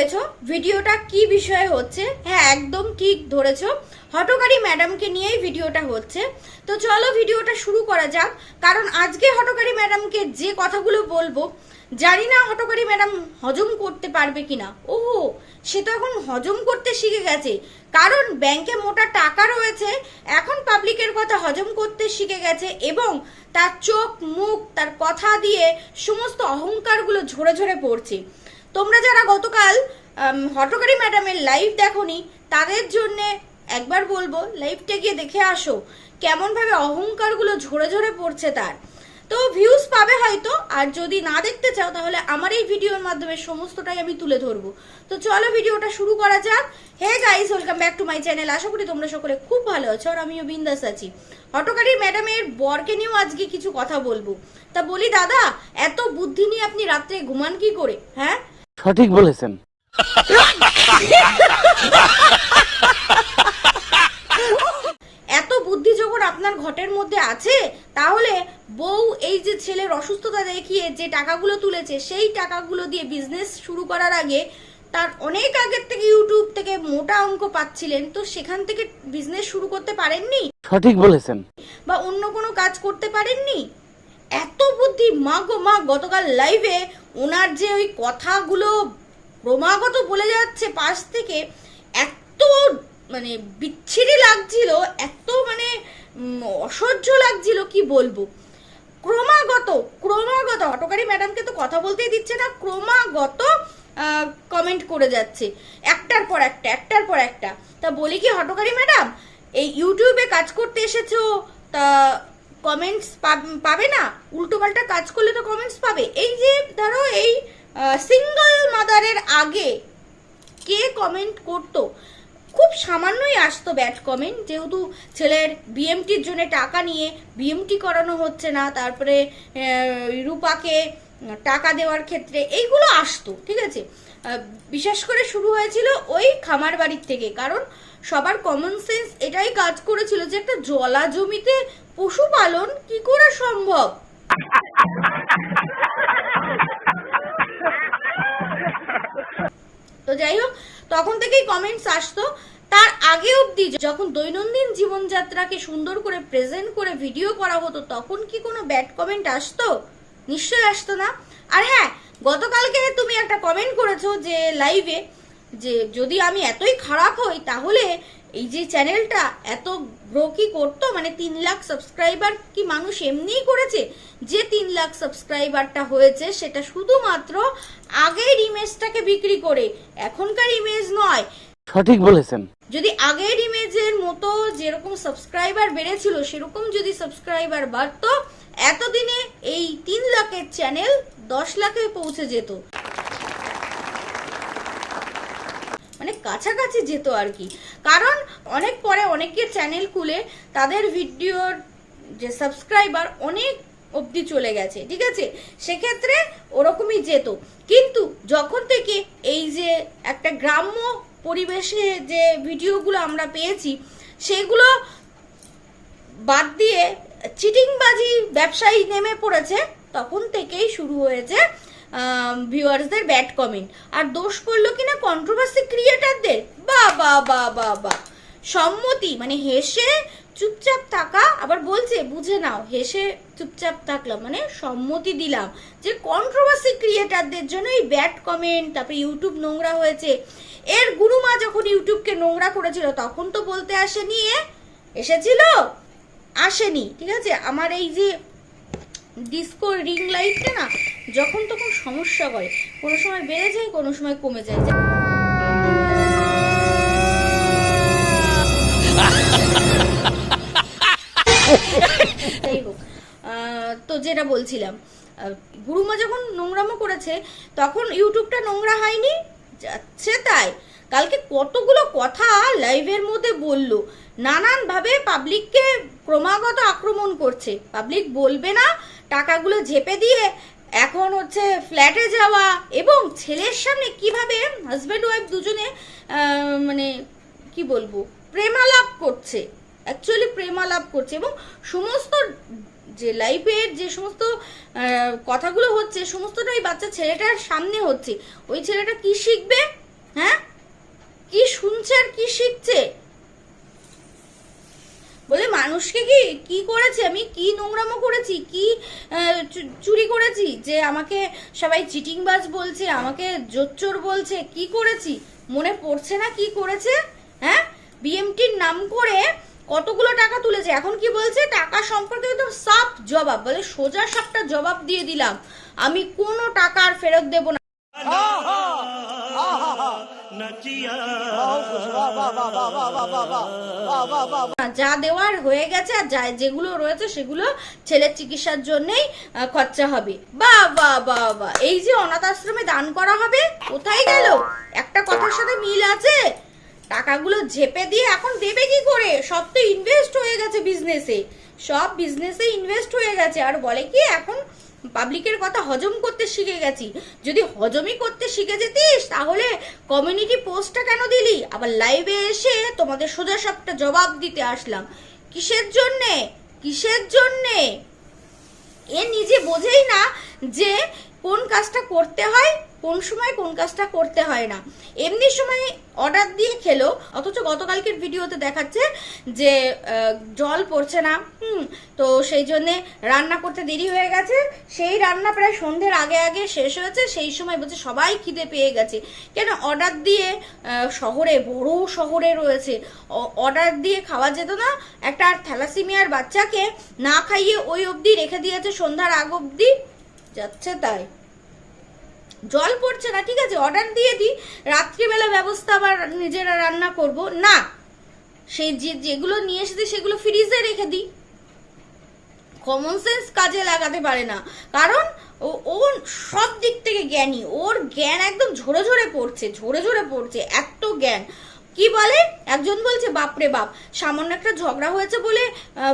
ফেলেছ ভিডিওটা কি বিষয়ে হচ্ছে? হ্যাঁ একদম ঠিক ধরেছ। হটকারী ম্যাডামকে নিয়েই ভিডিওটা হচ্ছে। তো চলো ভিডিওটা শুরু করা যাক। কারণ আজকে হটকারী ম্যাডামকে যে কথাগুলো বলব, জানি না হটকারী ম্যাডাম হজম করতে পারবে কিনা। ওহো, সে তো এখন হজম করতে শিখে গেছে। কারণ ব্যাংকে মোটা টাকা রয়েছে, এখন পাবলিকের কথা হজম করতে শিখে গেছে এবং তার চোখ, মুখ, তার কথা দিয়ে সমস্ত অহংকারগুলো ঝরে ঝরে পড়ছে। তোমরা যারা গতকাল হটকারী ম্যাডামের লাইভ দেখোনি, তাদের জন্যে একবার বলব লাইভটা গিয়ে দেখে আসো, কেমনভাবে অহংকারগুলো ঝরে ঝরে পড়ছে তার। তো ভিউজ পাবে হয়তো, আর যদি না দেখতে চাও, তাহলে আমার এই ভিডিওর মাধ্যমে সমস্তটাই আমি তুলে ধরবো। তো চলো ভিডিওটা শুরু করা যাক। Hey guys welcome back to my channel আশা করি তোমরা সকলে খুব ভালো আছো, আর আমিও বিন্দাস আছি। হটকারীর ম্যাডামের বরকে নিয়েও আজকে কিছু কথা বলব। তা বলি, দাদা, এত বুদ্ধি নিয়ে আপনি রাত্রে ঘুমান কি করে হ্যাঁ? সঠিক বলেছেন। এত বুদ্ধি যখন আপনার ঘটের মধ্যে আছে তাহলে বউ এই যে ছেলের অসুস্থতা দেখিয়ে যে টাকাগুলো তুলেছে সেই টাকাগুলো দিয়ে বিজনেস শুরু করার আগে তার অনেক আগের থেকে ইউটিউব থেকে মোটা অঙ্ক পাচ্ছিলেন তো সেখান থেকে বিজনেস শুরু করতে পারেননি? সঠিক বলেছেন। বা অন্য কোনো কাজ করতে পারেননি? এত বুদ্ধি? মা গো, মা, গতকাল লাইভে ওনার যে ওই কথাগুলো ক্রমাগত বলে যাচ্ছে পাশ থেকে, এত মানে বিচ্ছিরি লাগছিল, এত মানে অসহ্য লাগছিল, কি বলব? ক্রমাগত ক্রমাগত অটোকারী ম্যাডামকে তো কথা বলতেই দিচ্ছে না, ক্রমাগত কমেন্ট করে যাচ্ছে। একটার পর একটা, একটার পর একটা। তা বলি কি, হটকারী ম্যাডাম এই ইউটিউবে কাজ করতে এসেছ? তা কমেন্টস পাবে না? উল্টোপাল্টা কাজ করলে তো কমেন্টস পাবে। এই যে ধরো এই সিঙ্গল মাদারের আগে কে কমেন্ট করতো? খুব সামান্যই আসতো ব্যাড কমেন্ট যেহেতু ছেলের বিএমটির জন্য টাকা নিয়ে বিএমটি করানো হচ্ছে না, তারপরে রূপাকে টাকা দেওয়ার ক্ষেত্রে এইগুলো আসতো, ঠিক আছে? বিশেষ করে শুরু হয়েছিল ওই খামার বাড়ির থেকে, কারণ সবার কমন সেন্স এটাই কাজ করেছিল যে একটা জলা জমিতে পশুপালন কি করে সম্ভব? তো যাই হোক, তখন থেকেই কমেন্টস আসতো। তার আগে অবধি যখন দৈনন্দিন জীবনযাত্রাকে সুন্দর করে প্রেজেন্ট করে ভিডিও করা হতো, তখন কি কোনো ব্যাড কমেন্ট আসতো? নিশ্চয়ই আসতো না। আর হ্যাঁ গতকালকে তুমি একটা কমেন্ট করেছ যে লাইভে যে যদি আমি এতই খারাপ হই তাহলে এই যে চ্যানেলটা এত গ্রো কি করতো? মানে তিন লাখ সাবস্ক্রাইবার কি মানুষ এমনিই করেছে যে তিন লাখ সাবস্ক্রাইবারটা হয়েছে? সেটা শুধুমাত্র আগের ইমেজটাকে বিক্রি করে। এখনকার ইমেজ নয়। সঠিক বলেছেন। যদি আগের ইমেজের মতো যেরকম সাবস্ক্রাইবার বেড়েছিল সেরকম যদি সাবস্ক্রাইবার বাড়তো এতদিনে এই তিন লাখের চ্যানেল দশ লাখে পৌঁছে যেত। মানে কাছাকাছি যেত আর কি। কারণ অনেক পরে অনেকের চ্যানেল খুলে তাদের ভিডিওর যে সাবস্ক্রাইবার অনেক অবধি চলে গেছে, ঠিক আছে? সেক্ষেত্রে ওরকমই যেত। কিন্তু যখন থেকে এই যে একটা গ্রাম্য পরিবেশে যে ভিডিওগুলো আমরা পেয়েছি, সেগুলো বাদ দিয়ে চিটিংবাজি ব্যবসায়ী নেমে পড়েছে, তখন থেকেই শুরু হয়েছে ভিউয়ার্সদের ব্যাড কমেন্ট আর দোষ পড়ল কিনা কন্ট্রোভার্সি ক্রিয়েটারদের বা বা বা বা বা। সম্মতি মানে হেসে চুপচাপ থাকা, আবার বলছে, বুঝে নাও, হেসে চুপচাপ থাকলাম মানে সম্মতি দিলাম। যে কন্ট্রোভার্সি ক্রিয়েটারদের জন্য এই ব্যাড কমেন্ট তারপরে ইউটিউব নোংরা হয়েছে। এর গুরুমা যখন ইউটিউবকে নোংরা করেছিল, তখন তো বলতে আসেনি, এ এসেছিল? আসেনি, ঠিক আছে? আমার এই যে ডিস্কো রিং লাইটটা না যখন তখন সমস্যা করে। কোনো সময় বেড়ে যায়, কোনো সময় কমে যায়। যাই হোক তো যেটা বলছিলাম গুরুমা যখন নোংরামো করেছে, তখন ইউটিউবটা নোংরা হয়নি? যাচ্ছে তাই। কালকে কতগুলো কথা লাইভের মধ্যে বলল। নানান ভাবে পাবলিককে ক্রমাগত আক্রমণ করছে। পাবলিক বলবে না, টাকাগুলো ঝেপে দিয়ে এখন হচ্ছে ফ্ল্যাটে যাওয়া এবং ছেলের সামনে কীভাবে হাজব্যান্ড ওয়াইফ দুজনে মানে কি বলব, প্রেমালাপ করছে। অ্যাকচুয়ালি প্রেমালাপ করছে এবং সমস্ত যে লাইফের যে সমস্ত কথাগুলো হচ্ছে, সমস্তটাই বাচ্চা ছেলেটার সামনে হচ্ছে। ওই ছেলেটা কি শিখবে? হ্যাঁ? কি শুনছে আর কি শিখছে? বলে মানুষকে কি কি করেছে আমি? কি নোংরামো করেছি? কি চুরি করেছি? যে আমাকে সবাই চিটিংবাজ বলছে, আমাকে জোচ্চোর বলছে, কি করেছি? মনে পড়ছে না কি করেছে? হ্যাঁ? বিএমটির নাম করে কতগুলো টাকা তুলেছে? এখন কি বলছে? টাকা সম্পর্কে একদম সাফ জবাব, বলে সোজা সাপটা জবাব দিয়ে দিলাম। আমি কোনো টাকা আর ফেরত দেব না। যা দেওয়ার হয়ে গেছে, আর যা যেগুলো রয়েছে, সেগুলো ছেলের চিকিৎসার জন্যই খরচা হবে। বা বা বা বা। এই যে অনাথ আশ্রমে দান করা হবে, কোথায় গেল? একটা কথার সাথে মিল আছে? টাকাগুলো ঝেপে দিয়ে এখন দেবে কি করে? সব তো ইনভেস্ট হয়ে গেছে বিজনেসে সব বিজনেসে ইনভেস্ট হয়ে গেছে। আর বলে কি, এখন পাবলিকের কথা হজম করতে শিখে গেছি। যদি হজমই করতে শিখে যেতিস, তাহলে কমিউনিটি পোস্টটা কেন দিলি? আবার লাইভে এসে তোমাদের সোজা সবটা জবাব দিতে আসলাম। কিসের জন্যে? কিসের জন্যে? এ নিজে বোঝেই না যে কোন কাজটা করতে হয় কোন সময় কোন কাজটা করতে হয় না। এমনি সময় অর্ডার দিয়ে খেলো, অথচ গতকালকের ভিডিওতে দেখাচ্ছে যে জল পড়ছে না, হুম, তো সেই জন্যে রান্না করতে দেরি হয়ে গেছে। সেই রান্না প্রায় সন্ধ্যের আগে আগে শেষ হয়েছে, সেই সময় বলছে সবাই খিদে পেয়ে গেছে। কেন অর্ডার দিয়ে শহরে, বড় শহরে রয়েছে অর্ডার দিয়ে খাওয়া যেত না, একটা থ্যালাসিমিয়ার বাচ্চাকে না খাইয়ে ওই অবধি রেখে দিয়েছে সন্ধ্যার আগ অবধি, যাচ্ছে তাই। জল পড়ছে না, ঠিক আছে অর্ডার দিয়ে দিই, রাত্রিবেলা ব্যবস্থা আবার নিজেরা রান্না করব। না, সেই যে যেগুলো নিয়ে এসেছি সেগুলো ফ্রিজে রেখে দিই। কমন সেন্স কাজে লাগাতে পারে না। কারণ ও ও সব দিক থেকে জ্ঞানী, ওর জ্ঞান একদম ঝরে ঝরে পড়ছে, ঝরে ঝরে পড়ছে, এত জ্ঞান। কি বলে? একজন বলছে, বাপরে বাপ, সামান্য একটা ঝগড়া হয়েছে বলে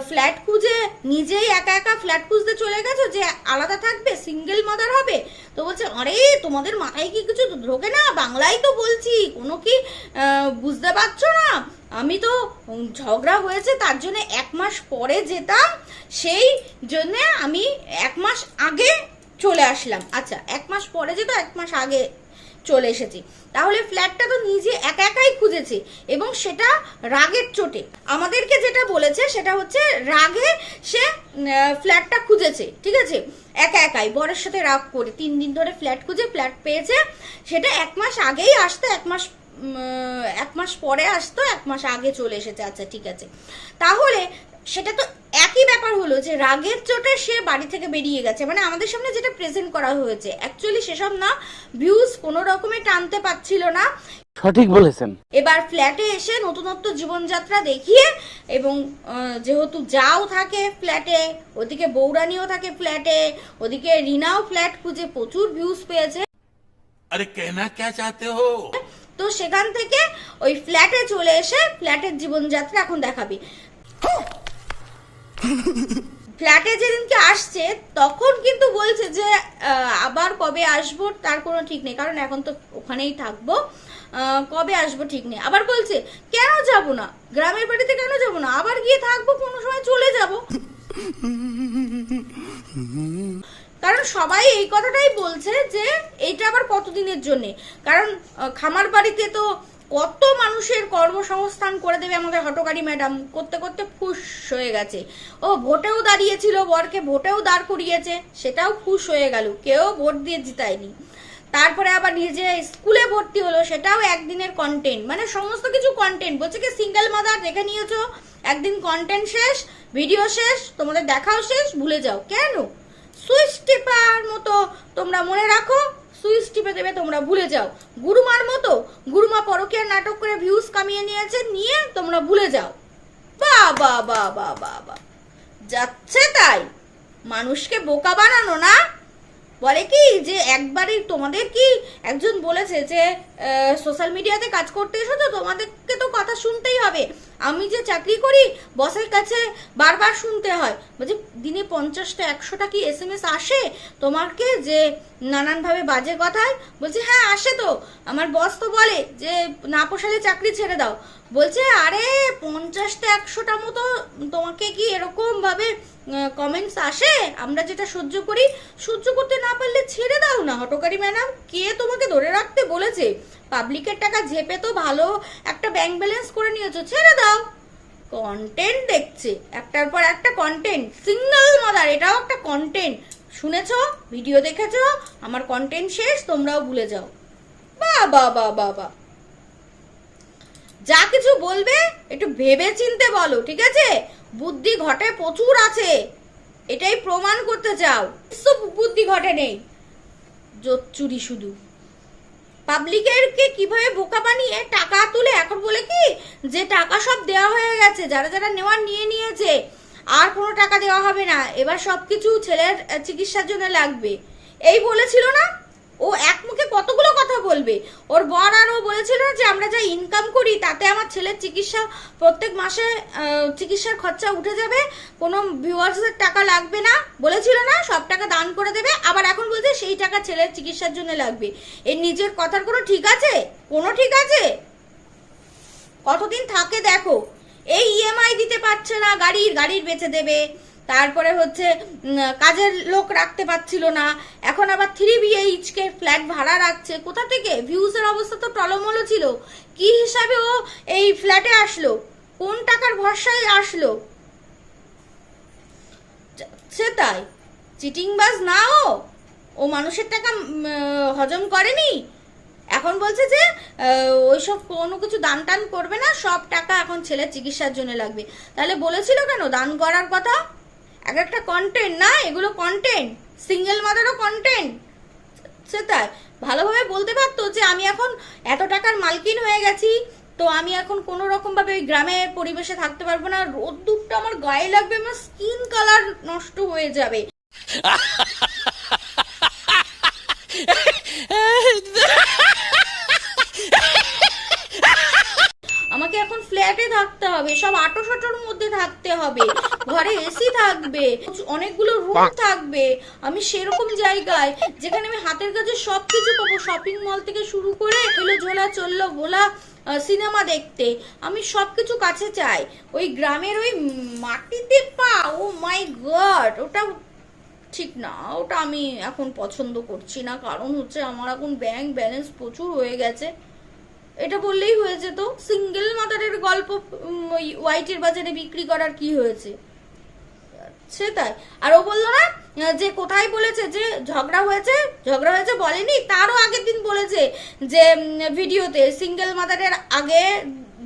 ফ্ল্যাট খুঁজে নিজেই একা একা ফ্ল্যাট খুঁজতে চলে গেছো যে আলাদা থাকবে সিঙ্গেল মাদার হবে? তো বলছে, আরে, তোমাদের মাথায় কি কিছু ঢোকে না? বাংলায় তো বলছি, কোনো কি বুঝতে পারছ না? আমি তো ঝগড়া হয়েছে, তার জন্য এক মাস পরে যেতাম, সেই জন্যে আমি এক মাস আগে চলে আসলাম। আচ্ছা এক মাস পরে যেত, এক মাস আগে চলে এসেছি। তাহলে ফ্ল্যাটটা তো নিজে একা একাই খুঁজেছে এবং সেটা রাগের চোটে। আমাদেরকে যেটা বলেছে সেটা হচ্ছে রাগে সে ফ্ল্যাটটা খুঁজেছে, ঠিক আছে? একা একাই, বরের সাথে রাগ করে তিন দিন ধরে ফ্ল্যাট খুঁজে ফ্ল্যাট পেয়েছে। সেটা এক মাস আগেই আসতো, এক মাস এক মাস পরে আসতো, এক মাস আগে চলে এসেছে। আচ্ছা ঠিক আছে। তাহলে সেটা তো একই ব্যাপার হলো যে রাগের চোটে সে বাড়ি থেকে বেরিয়ে গেছে। মানে আমাদের সামনে যেটা প্রেজেন্ট করা হয়েছে অ্যাকচুয়ালি সেসব না ভিউজ কোনো রকমে টানতে পারছিল না। সঠিক বলেছেন। এবার ফ্ল্যাটে এসে নতুনত্ব জীবনযাত্রা দেখিয়ে এবং যেহেতু যাও থাকে ফ্ল্যাটে ওদিকে বৌরানিও থাকে ফ্ল্যাটে ওদিকে রিনাও ফ্ল্যাট খুঁজে প্রচুর ভিউজ পেয়েছে। আরে কেনা কে চাতে হো? তো সেখান থেকে ওই ফ্ল্যাটে চলে এসে ফ্ল্যাটের জীবনযাত্রা এখন দেখাবি। হ্যাঁ। ফ্ল্যাটে যেদিনকে আসছে, তখন কিন্তু বলছে যে আবার কবে আসব তার কোনো ঠিক নেই। কারণ এখন তো ওখানেই থাকব। কবে আসব ঠিক নেই। আবার বলছে, কেন যাব না? গ্রামের বাড়িতে কেন যাব না? আবার গিয়ে থাকব, কোনো সময় চলে যাব। কারণ সবাই এই কথাটাই বলছে যে এইটা আবার কতদিনের জন্যে? কারণ খামার বাড়িতে তো কত মানুষের কর্মসংস্থান করে দেবে আমাদের হটকারী ম্যাডাম? করতে করতে ফুস হয়ে গেছে। ও ভোটেও দাঁড়িয়েছিল, বরকে ভোটেও দাঁড় করিয়েছে, সেটাও ফুস হয়ে গেল, কেউ ভোট দিয়ে জিতায়নি। তারপরে আবার নিজে স্কুলে ভর্তি হলো, সেটাও একদিনের কন্টেন্ট মানে সমস্ত কিছু কন্টেন্ট বলছে কি সিঙ্গেল মাদার দেখে নিয়েছো, একদিন কন্টেন্ট শেষ ভিডিও শেষ, তোমাদের দেখাও শেষ, ভুলে যাও। কেন? সুইচ টিপার মতো তোমরা মনে রাখো সুইচ টিপে দেবে, তোমরা ভুলে যাও। গুরুমার মতো গুরুমা পরকের নাটক করে ভিউজ কামিয়ে নিয়েছে, নিয়ে তোমরা ভুলে যাও। বা বা বা বা বা বা। যাচ্ছে তাই। মানুষকে বোকা বানানো না? বলে কি যে একবারই তোমাদের কি একজন বলেছে যে সোশ্যাল মিডিয়াতে কাজ করতে এসো তো তোমাদেরকে তো কথা শুনতেই হবে। আমি যে চাকরি করি বসের কাছে বারবার শুনতে হয়। বলছে, দিনে পঞ্চাশটা, একশোটা কি এস এম এস আসে তোমাকে যে নানানভাবে বাজে কথায় বলছে হ্যাঁ আসে তো। আমার বস তো বলে যে, না পোষালে চাকরি ছেড়ে দাও। বলছে, আরে, পঞ্চাশটা, একশোটা মতো তোমাকে কি এরকম ভাবে কমেন্টস আসে? আমরা যেটা সহ্য করি, সহ্য করতে না পারলে ছেড়ে দাও না, হটকারী ম্যাডাম কে তোমাকে ধরে রাখতে বলেছে? পাবলিকের টাকা ঝেপে তো ভালো একটা ব্যাংক ব্যালেন্স করে নিয়েছো, ছেড়ে দাও। কন্টেন্ট দেখছে। একটার পর একটা কন্টেন্ট সিঙ্গেল মাদার এটাও একটা কন্টেন্ট শুনেছ? ভিডিও দেখেছ? আমার কন্টেন্ট শেষ, তোমরাও ভুলে যাও। বা বা বা বা যা কিছু বলবে, একটু ভেবে চিনতে বলো, ঠিক আছে? বুদ্ধি ঘটে প্রচুর আছে। এটাই প্রমাণ করতে চাও। বুদ্ধি ঘটে নেই। জোচ্চুরি শুধু। পাবলিকেরকে কীভাবে বোকা বানিয়ে টাকা তুলে এখন বলে কি? যে টাকা সব দেওয়া হয়ে গেছে, যারা যারা নেওয়ার নিয়ে নিয়েছে, আর কোনো টাকা দেওয়া হবে না। এবার সব কিছু ছেলের চিকিৎসার জন্য লাগবে। এই বলেছিল না? ও এক মুখে কতগুলো কথা বলবে? ওর বর আর ও বলেছিল যে আমরা যা ইনকাম করি, তাতে আমার ছেলের চিকিৎসা প্রত্যেক মাসে চিকিৎসার খরচা উঠে যাবে, কোনো ভিউয়ার্সের টাকা লাগবে না। বলেছিল না, সব টাকা দান করে দেবে, আবার এখন বলছে সেই টাকা ছেলের চিকিৎসার জন্য লাগবে। এর নিজের কথার কোনো ঠিক আছে? কোনো ঠিক আছে? কতদিন থাকে দেখো। এই ইএমআই দিতে পারছে না, গাড়ির গাড়ির বেচে দেবে। তারপরে হচ্ছে কাজের লোক রাখতে পারছিল না। এখন আবার থ্রি বিএইচকে ফ্ল্যাট ভাড়া রাখছে। কোথা থেকে? ভিউজের অবস্থা তো টলমলো ছিল। কি হিসাবে ও এই ফ্ল্যাটে আসলো? কোন টাকার ভরসায় আসলো? সে তাই। চিটিংবাজ না ও? ও মানুষের টাকা হজম করেনি? এখন বলছে যে ওইসব কোনো কিছু দান টান করবে না, সব টাকা এখন ছেলের চিকিৎসার জন্য লাগবে। তাহলে বলেছিল কেন? দান করার কথা? এক একটা কন্টেন্ট না, এগুলো কন্টেন্ট সিঙ্গেল মাদারও কন্টেন্ট সেটাই ভালোভাবে বলতে পারতো যে আমি এখন এত টাকার মালকিন হয়ে গেছি, তো আমি এখন কোনো রকম ভাবে ওই গ্রামের পরিবেশে থাকতে পারব না, রোদ্দুরটা আমার গায়ে লাগবে, আমার স্কিন কালার নষ্ট হয়ে যাবে। ফ্ল্যাটে থাকতে হবে, সব আটো সাটোর মধ্যে থাকতে হবে, ঘরে এসি থাকবে, অনেকগুলো রুম থাকবে। আমি সেরকম জায়গায়, যেখানে আমি হাতের কাছে সব কিছু পাবো শপিং মল থেকে শুরু করে এলো ঝোলা চলল ভোলা সিনেমা দেখতে। আমি সব কিছু কাছে চাই। ওই গ্রামের ওই মাটিতে পা, ও মাই গড ওটা ঠিক না, ওটা আমি এখন পছন্দ করছি না। কারণ হচ্ছে আমার এখন ব্যাংক ব্যালেন্স প্রচুর হয়ে গেছে। এটা বললেই হয়ে যেত। সিঙ্গেল মাদারের গল্প হোয়াইটের বাজারে বিক্রি করার কি হয়েছে? সেটাই আর ও বলল না, যে কোথায় বলেছে যে ঝগড়া হয়েছে ঝগড়া হয়েছে বলেনি, তারও আগের দিন বলেছে যে ভিডিওতে সিঙ্গেল মাদারের আগে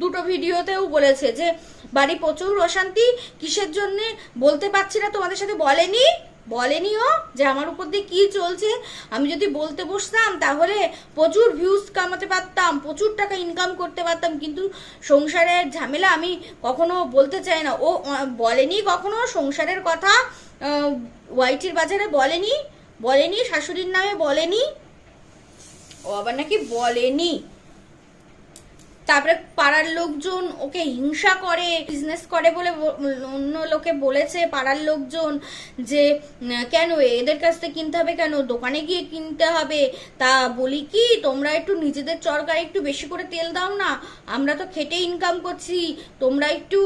দুটো ভিডিওতেও বলেছে যে, বাড়ি প্রচুর অশান্তি, কিসের জন্য বলতে পারছি না, তোমাদের সাথে বলেনি? বলেনি ও যে আমার উপর দিয়ে কি চলছে? আমি যদি বলতে বসতাম তাহলে প্রচুর ভিউজ কামাতে পারতাম, প্রচুর টাকা ইনকাম করতে পারতাম, কিন্তু সংসারের ঝামেলা আমি কখনো বলতে চাই না। ও বলেনি কখনো সংসারের কথা? ওয়াইটির বাজারে বলেনি? বলেনি, শাশুড়ির নামে বলেনি? ও আবার নাকি বলেনি। তারপরে পাড়ার লোকজন ওকে হিংসা করে বিজনেস করে বলে অন্য লোকে বলেছে পাড়ার লোকজন যে কেন এদের কাছ থেকে কিনতে হবে কেন? দোকানে গিয়ে কিনতে হবে। তা বলি কি, তোমরা একটু নিজেদের চরকায় একটু বেশি করে তেল দাও না। আমরা তো খেটে ইনকাম করছি। তোমরা একটু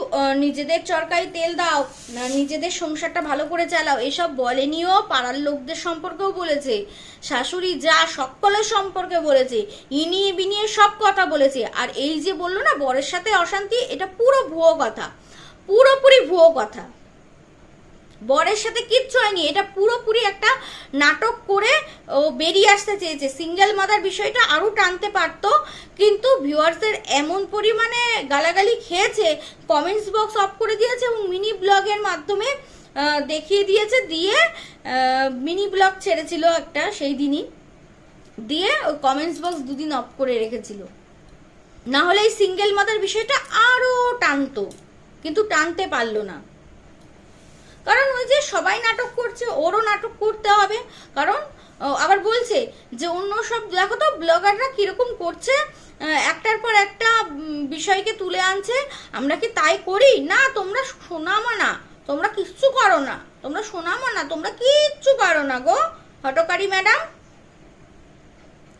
নিজেদের চরকায় তেল দাও। নিজেদের সংসারটা ভালো করে চালাও। এসব বলেনিও পাড়ার লোকদের সম্পর্কেও বলেছে। শাশুড়ি যা সকলের সম্পর্কে বলেছে। ইনিয়ে বিনিয়ে সব কথা বলেছে। আর এই যে বলল না, বরের সাথে অশান্তি, এটা পুরো ভুয়ো কথা। পুরোপুরি ভুয়ো কথা। বরের সাথে কিচ্ছু হয়নি, এটা পুরোপুরি একটা নাটক করে ও বেরিয়ে আসতে চেয়েছে। সিঙ্গেল মাদার বিষয়টা আরও টানতে পারতো, কিন্তু ভিউয়ার্সদের এমন পরিমাণে গালাগালি খেয়েছে, কমেন্টস বক্স অফ করে দিয়েছে এবং মিনি ব্লগের মাধ্যমে দেখিয়ে দিয়েছে, দিয়ে মিনি ব্লগ ছেড়েছিল একটা সেই দিনই, দিয়ে ওই কমেন্টস বক্স দুদিন অফ করে রেখেছিল। না হলে এই সিঙ্গেল মাদার বিষয়টা আরও টানতো, কিন্তু টানতে পারল না। কারণ ওই যে সবাই নাটক করছে, ওরও নাটক করতে হবে। কারণ আবার বলছে যে অন্য সব, দেখো তো ব্লগাররা কীরকম করছে একটার পর একটা বিষয়কে তুলে আনছে। আমরা কি তাই করি? না, তোমরা শোনামো না তোমরা কিচ্ছু করো না। তোমরা শোনামো না তোমরা কিচ্ছু করো না গো। হটকারী ম্যাডাম,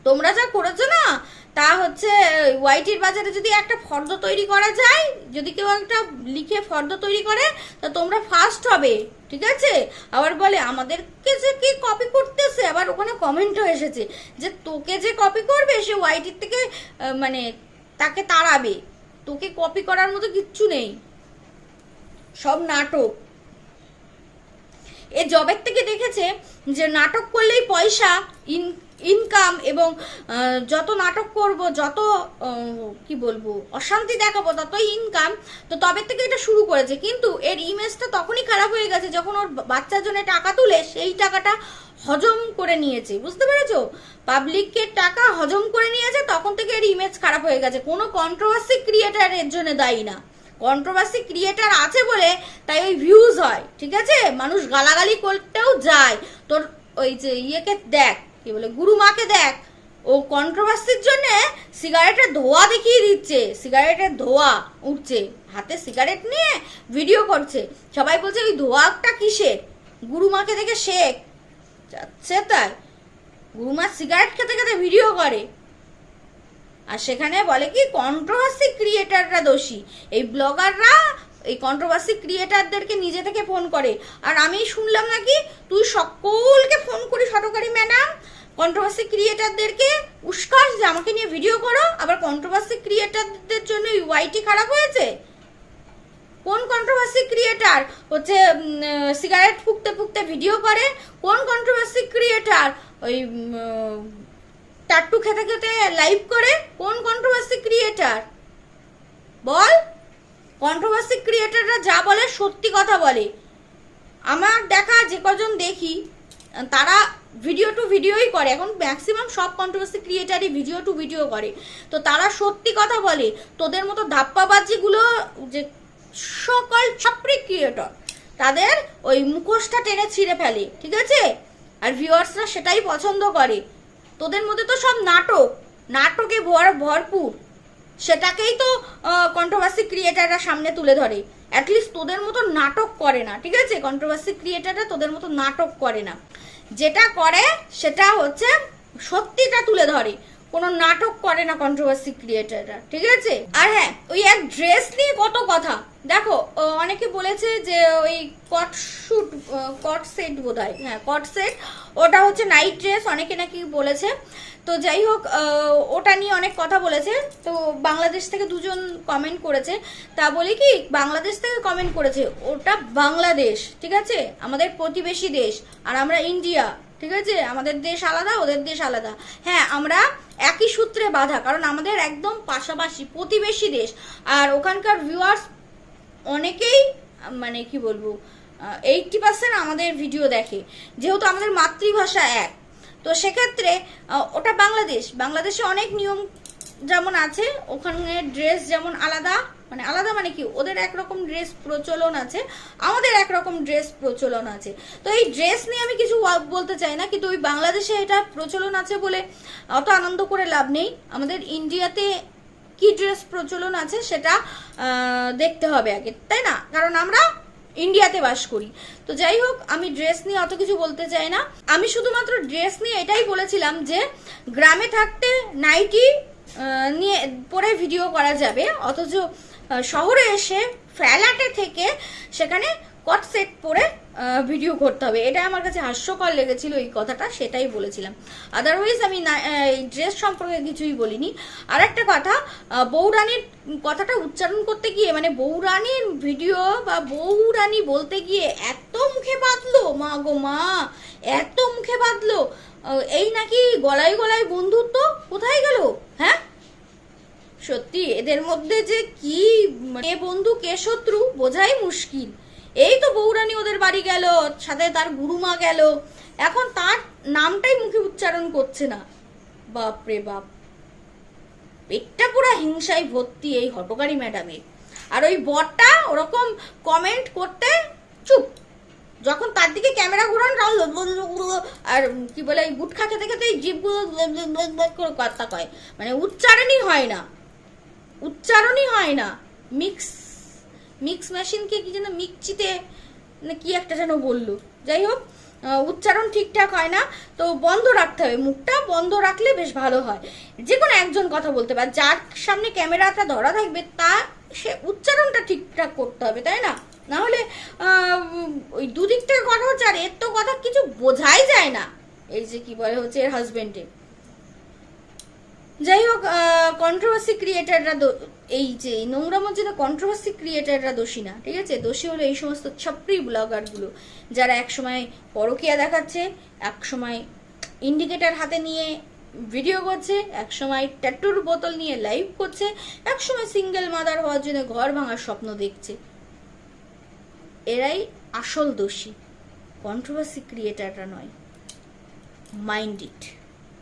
তোমরা যা করেছ না তা হচ্ছে, ওয়াইটির বাজারে যদি একটা ফর্দ তৈরি করা যায়, যদি কেউ একটা লিখে ফর্দ তৈরি করে, তা তোমরা ফার্স্ট হবে, ঠিক আছে? আবার বলে, আমাদেরকে যে কি কপি করতেছে? আবার ওখানে কমেন্টও এসেছে যে, তোকে যে কপি করবে, সে ওয়াইটির থেকে মানে তাকে তাড়াবে। তোকে কপি করার মতো কিচ্ছু নেই। সব নাটক। এ জবের থেকে দেখেছে যে, নাটক করলেই পয়সা ইন ইনকাম এবং যত নাটক করব, যত কি বলব, অশান্তি দেখাবো, ততই ইনকাম তো তবে থেকে এটা শুরু করেছে। কিন্তু এর ইমেজটা তখনই খারাপ হয়ে গেছে যখন ওর বাচ্চার জন্য টাকা তুলে সেই টাকাটা হজম করে নিয়েছে। বুঝতে পেরেছ? পাবলিকের টাকা হজম করে নিয়েছে, তখন থেকে এর ইমেজ খারাপ হয়ে গেছে। কোনো কন্ট্রোভার্সি ক্রিয়েটার এর জন্য দায়ী না। কন্ট্রোভার্সি ক্রিয়েটার আছে বলে তাই ওই ভিউজ হয়, ঠিক আছে? মানুষ গালাগালি করতেও যায়। তোর ওই যে ইয়েকে দেখ কি বলে, গুরু মাকে দেখ। ও কন্ট্রোভার্সির জন্য সিগারেটের ধোয়া দেখিয়ে দিচ্ছে। সিগারেটের ধোয়া উঠছে। হাতে সিগারেট নিয়ে ভিডিও করছে। সবাই বলছে, ওই ধোয়াটা কিসের? গুরুমাকে দেখে শেখ যাচ্ছে তাই। গুরু মা সিগারেট খেতে খেতে ভিডিও করে। আর সেখানে বলে কি কন্ট্রোভার্সি ক্রিয়েটাররা দোষী। এই ব্লগাররা এই কন্ট্রোভার্সি ক্রিয়েটারদেরকে নিজে থেকে ফোন করে। আর আমি শুনলাম নাকি তুই সকলকে ফোন করিস হটকারী ম্যাডাম কন্ট্রোভার্সি ক্রিয়েটারদেরকে উস্কাস যে আমাকে নিয়ে ভিডিও করো, আবার কন্ট্রোভার্সি ক্রিয়েটারদের জন্য ওয়াইটি খারাপ হয়েছে? কোন কন্ট্রোভার্সি ক্রিয়েটার হচ্ছে সিগারেট ফুকতে ফুকতে ভিডিও করে? কোন কন্ট্রোভার্সি ক্রিয়েটার ওই টাট্টু খেতে খেতে লাইভ করে? কোন কন্ট্রোভার্সি ক্রিয়েটার বল। কন্ট্রোভার্সি ক্রিয়েটাররা যা বলে, সত্যি কথা বলে। আমার দেখা যে কজন দেখি, তারা ভিডিও টু ভিডিওই করে। এখন ম্যাক্সিমাম সব কন্ট্রোভার্সি ক্রিয়েটারই ভিডিও টু ভিডিও করে। তো তারা সত্যি কথা বলে, তোদের মতো ধাপ্পাবাজিগুলো যে সকল ছাপড়ি ক্রিয়েটর তাদের ওই মুখোশটা টেনে ছিঁড়ে ফেলে, ঠিক আছে? আর ভিউয়ার্সরা সেটাই পছন্দ করে। তোদের মধ্যে তো সব নাটক, নাটকে ভর, ভরপুর। সেটাকেই তো কন্ট্রোভার্সি ক্রিয়েটাররা সামনে তুলে ধরে। অ্যাটলিস্ট তোদের মতো নাটক করে না, ঠিক আছে? কন্ট্রোভার্সি ক্রিয়েটাররা তোদের মতো নাটক করে না। যেটা করে, সেটা হচ্ছে সত্যিটা তুলে ধরে। কোনো নাটক করে না কন্ট্রোভার্সি ক্রিয়েটাররা ঠিক আছে? আর হ্যাঁ ওই এক ড্রেস নিয়ে কত কথা। দেখো অনেকে বলেছে যে ওই কট শুট কট সেট বোধ হয় হ্যাঁ কট সেট ওটা হচ্ছে নাইট ড্রেস অনেকে নাকি বলেছে। তো যাই হোক ওটা নিয়ে অনেক কথা বলেছে। তো বাংলাদেশ থেকে দুজন কমেন্ট করেছে। তা বলি কি, বাংলাদেশ থেকে কমেন্ট করেছে, ওটা বাংলাদেশ, ঠিক আছে? আমাদের প্রতিবেশী দেশ, আর আমরা ইন্ডিয়া ঠিক আছে? আমাদের দেশ আলাদা, ওদের দেশ আলাদা। হ্যাঁ আমরা একই সূত্রে বাঁধা, কারণ আমাদের একদম পাশাপাশি প্রতিবেশী দেশ। আর ওখানকার ভিউয়ার্স অনেকেই মানে কি বলব এইটটি পার্সেন্ট আমাদের ভিডিও দেখে। যেহেতু আমাদের মাতৃভাষা এক। তো সেক্ষেত্রে ওটা বাংলাদেশ। বাংলাদেশে অনেক নিয়ম যেমন আছে ওখানে ড্রেস যেমন আলাদা মানে আলাদা মানে কি? ওদের একরকম ড্রেস প্রচলন আছে, আমাদের একরকম ড্রেস প্রচলন আছে। তো এই ড্রেস নিয়ে আমি কিছু বলতে চাই না, কিন্তু ওই বাংলাদেশে এটা প্রচলন আছে বলে অত আনন্দ করে লাভ নেই। আমাদের ইন্ডিয়াতে কি ড্রেস প্রচলন আছে সেটা দেখতে হবে আগে, তাই না? কারণ আমরা ইন্ডিয়াতে বাস করি। তো যাই হোক, আমি ড্রেস নিয়ে অত কিছু বলতে চাই না। আমি শুধুমাত্র ড্রেস নিয়ে এটাই বলেছিলাম যে গ্রামে থাকতে নাইটি নিয়ে পরে ভিডিও করা যাবে। অথচ শহরে এসে ফ্ল্যাটে থেকে সেখানে কট সেট পরে ভিডিও করতে হবে। এটা আমার কাছে হাস্যকর লেগেছিল এই কথাটা, সেটাই বলেছিলাম। আদারওয়াইজ আমি এই ড্রেস সম্পর্কে কিছুই বলিনি। আর একটা কথা বৌরানীর কথাটা উচ্চারণ করতে গিয়ে মানে বৌরানীর ভিডিও বা বৌরানী বলতে গিয়ে এত মুখে বাঁধলো, মা গো মা, এত মুখে বাঁধলো। এই নাকি গলায় গলায় বন্ধুত্ব? কোথায় গেল? হ্যাঁ? সত্যি, এদের মধ্যে যে কি কে বন্ধু কে শত্রু বোঝাই মুশকিল। এই তো বৌরানী ওদের বাড়ি গেল, সাথে তার গুরুমা গেল। এখন তার নামটাই মুখে উচ্চারণ করছে না। বাপ রে বাপ। পেটটা পুরো হিংসায় ভর্তি এই হটকারী ম্যাডামের। আর ওই বরটা ওরকম কমেন্ট করতে চুপ। যখন তার দিকে ক্যামেরা ঘুরান রাও আর কি বলে গুটখা খেতে খেতে এই জিভগুলো করে কথা কয় মানে উচ্চারণই হয় না। উচ্চারণই হয় না। মিক্স মিক্স মেশিনকে কি যেন মিক্সিতে কি একটা যেন বলল। যাই হোক উচ্চারণ ঠিকঠাক হয় না, তো বন্ধ রাখতে হবে। মুখটা বন্ধ রাখলে বেশ ভালো হয়। যে কোনো একজন কথা বলতে পারে। যার সামনে ক্যামেরাটা ধরা থাকবে, তা সে উচ্চারণটা ঠিকঠাক করতে হবে, তাই না? না হলে ওই দুদিক থেকে কথা হচ্ছে, আর এর তো কথা কিছু বোঝাই যায় না। এই যে কি বলে হচ্ছে, এর হাজবেন্ডে যাই হোক কন্ট্রোভার্সি ক্রিয়েটাররা এই যে নোংরা মসজিদে কন্ট্রোভার্সি ক্রিয়েটাররা দোষী না, ঠিক আছে? দোষী হলো এই সমস্ত ছাপড়ি ব্লগারগুলো, যারা একসময় পরকিয়া দেখাচ্ছে, একসময় ইন্ডিকেটার হাতে নিয়ে ভিডিও করছে, একসময় ট্যাটুর বোতল নিয়ে লাইভ করছে, একসময় সিঙ্গেল মাদার হওয়ার জন্য ঘর ভাঙার স্বপ্ন দেখছে। এরাই আসল দোষী কন্ট্রোভার্সি ক্রিয়েটাররা নয় মাইন্ড ইট